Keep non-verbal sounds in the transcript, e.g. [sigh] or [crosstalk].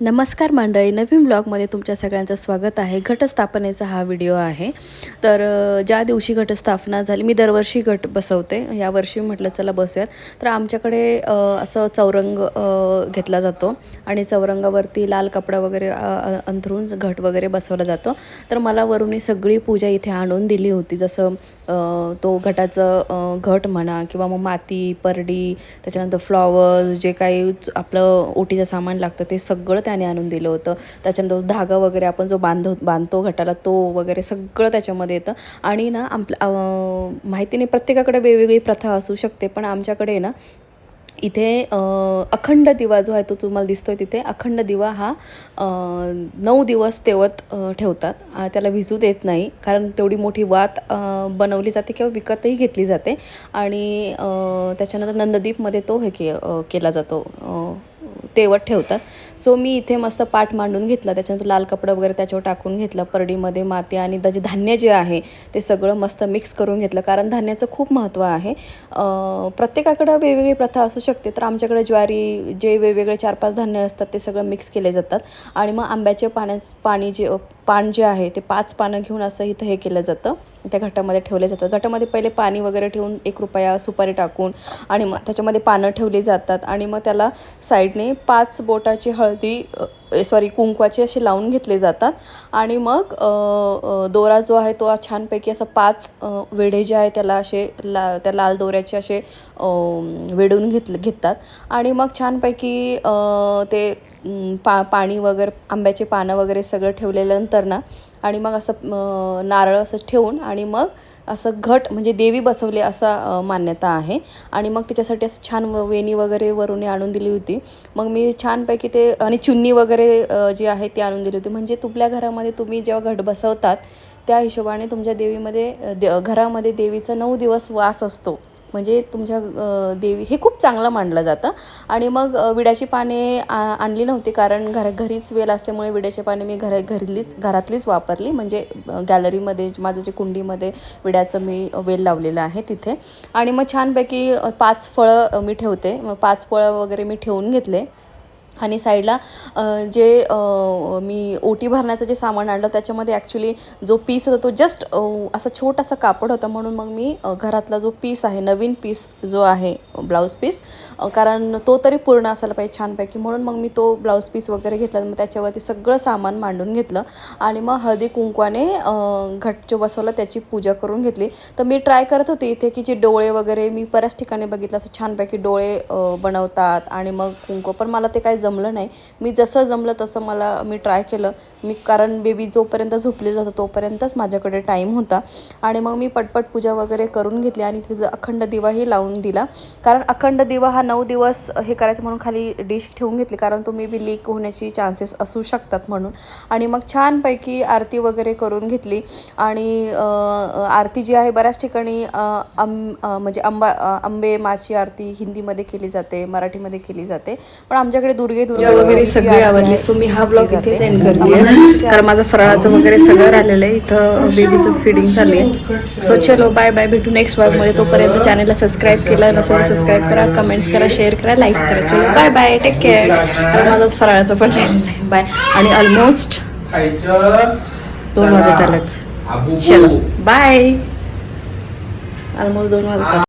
नमस्कार मंडळी नवीन ब्लॉगमध्ये तुमच्या सगळ्यांचं स्वागत आहे. घटस्थापनेचा हा व्हिडिओ आहे. तर ज्या दिवशी घटस्थापना झाली मी दरवर्षी घट बसवते. यावर्षी म्हटलं चला बसूयात. तर आमच्याकडे असं चौरंग घेतला जातो आणि चौरंगावरती लाल कपडा वगैरे अंथरून घट वगैरे बसवला जातो. तर मला वरुणी सगळी पूजा इथे आणून दिली होती. जसं तो घटाचं घट म्हणा किंवा मग माती परडी त्याच्यानंतर फ्लॉवर्स जे काही आपलं ओटीचं सामान लागतं ते सगळं त्याने आणून दिलं होतं. त्याच्यानंतर धागा वगैरे आपण जो बांधव बांधतो घटाला तो वगैरे सगळं त्याच्यामध्ये येतं. आणि ना आपल्या माहिती नाही प्रत्येकाकडे वेगवेगळी प्रथा असू शकते पण आमच्याकडे ना इथे अखंड दिवा जो आहे तो तुम्हाला दिसतोय तिथे अखंड दिवा हा नऊ दिवस तेवत ठेवतात. त्याला विजू देत नाही कारण तेवढी मोठी वात बनवली जाते किंवा विकतही घेतली जाते. आणि त्याच्यानंतर नंददीपमध्ये तो हे के केला जातो तेवत ठेवतात. सो मी इथे मस्त पाठ मांडून घेतला. त्याच्यानंतर लाल कपडा वगैरे त्याच्यावर टाकून घेतला. परडीमध्ये माती आणि त्याचे धान्य जे आहे ते सगळं मस्त मिक्स करून घेतलं. कारण धान्याचं खूप महत्त्व आहे. प्रत्येकाकडं वेगवेगळी प्रथा असू शकते. तर आमच्याकडे ज्वारी जे वेगवेगळे चार पाच धान्य असतात ते सगळं मिक्स केले जातात. आणि मग आंब्याचे पाण्याचं पाणी जे पान जे आहे ते पाच पानं घेऊन असं इथं हे केलं जातं. त्या घटामध्ये ठेवले जातात. घटामध्ये पहिले पाणी वगैरे ठेवून एक रुपया सुपारी टाकून आणि मग त्याच्यामध्ये पानं ठेवली जातात आणि मग त्याला साईडने पाच बोटाची हळदी सॉरी कुंकवाचे असे लावून घेतले जातात. आणि मग दोरा जो आहे तो छानपैकी असं पाच वेढे जे आहे त्याला असे ला त्या लाल दोऱ्याचे असे वेढून घेतले घेतात. आणि मग छानपैकी ते पा पाणी वगैरे आंब्याचे पानं वगैरे सगळं ठेवलेल्यानंतर ना आणि मग असं नारळ असं ठेवून आणि मग असं घट म्हणजे देवी बसवले असा मान्यता आहे. आणि मग त्याच्यासाठी असं छान व- वेणी वगैरे वरून आणून दिली होती. मग मी छानपैकी ते आणि चुन्नी वगैरे जी आहे ती आणून दिली होती. म्हणजे तुपल्या घरामध्ये तुम्ही जेव्हा घट बसवतात त्या हिशोबाने तुमच्या देवीमध्ये दे घरामध्ये देवीचा नऊ दिवस वास असतो. म्हणजे तुमच्या देवी हे खूप चांगलं मानलं जातं. आणि मग विड्याची पाने आ आणली नव्हती कारण घर घरीच वेल असल्यामुळे विड्याची पाने मी घर घरीलीच घरातलीच वापरली. म्हणजे गॅलरीमध्ये माझं जे कुंडीमध्ये विड्याचं मी वेल लावलेलं आहे तिथे. आणि मग छानपैकी पाच फळं मी ठेवते. मग पाच फळं वगैरे मी ठेवून घेतले. आणि साईडला जे मी ओटी भरण्याचं जे सामान आणलं त्याच्यामध्ये ॲक्च्युली जो पीस होता तो जस्ट असा छोटासा कापड होता. म्हणून मग मी घरातला जो पीस आहे नवीन पीस जो आहे ब्लाऊज पीस कारण तो तरी पूर्ण असायला पाहिजे छानपैकी. म्हणून मग मी तो ब्लाऊज पीस वगैरे घेतला. मग त्याच्यावरती सगळं सामान मांडून घेतलं. आणि मग हळदी कुंकवाने घट जो बसवला त्याची पूजा करून घेतली. तर मी ट्राय करत होते इथे की जे डोळे वगैरे मी बऱ्याच ठिकाणी बघितलं असं छानपैकी डोळे बनवतात. आणि मग कुंकू पण मला ते काही जमलं नाही. मी जसं जमलं तसं मला मी ट्राय केलं. मी कारण बेबी जोपर्यंत झोपलेलं होतं तोपर्यंतच माझ्याकडे टाईम होता. आणि मग मी पटपट पूजा वगैरे करून घेतली आणि तिथं अखंड दिवाही लावून दिला. कारण अखंड दिवा हा नऊ दिवस हे करायचं म्हणून खाली डिश ठेवून घेतली. कारण तो मे बी लीक होण्याची चान्सेस असू शकतात म्हणून. आणि मग छानपैकी आरती वगैरे करून घेतली. आणि आरती जी आहे बऱ्याच ठिकाणी अ, म्हणजे अंबा अंबे माची आरती हिंदीमध्ये केली जाते मराठीमध्ये केली जाते. पण आमच्याकडे दुर्गे दुर्गा वगैरे सगळी आवडली. सो मी हा ब्लॉग इथेच एंड करते. कारण माझं फराळाचं वगैरे [laughs] सगळं राहिलेलं आहे. इथं बेबीचं फिडिंग चालली आहे सो चलो बाय बाय भेटू नेक्स्ट ब्लॉगमध्ये तोपर्यंत चॅनलला सबस्क्राईब केलं नसेल सबस्क्राईब करा कमेंट्स करा शेअर करा लाईक्स करा. चलो बाय बाय टेक केअर कारण माझंच फराळाचं पण राहिलेलं आहे बाय आणि ऑलमोस्ट दोन वाजत आलेत. चलो. बाय ऑलमोस्ट दोन वाजत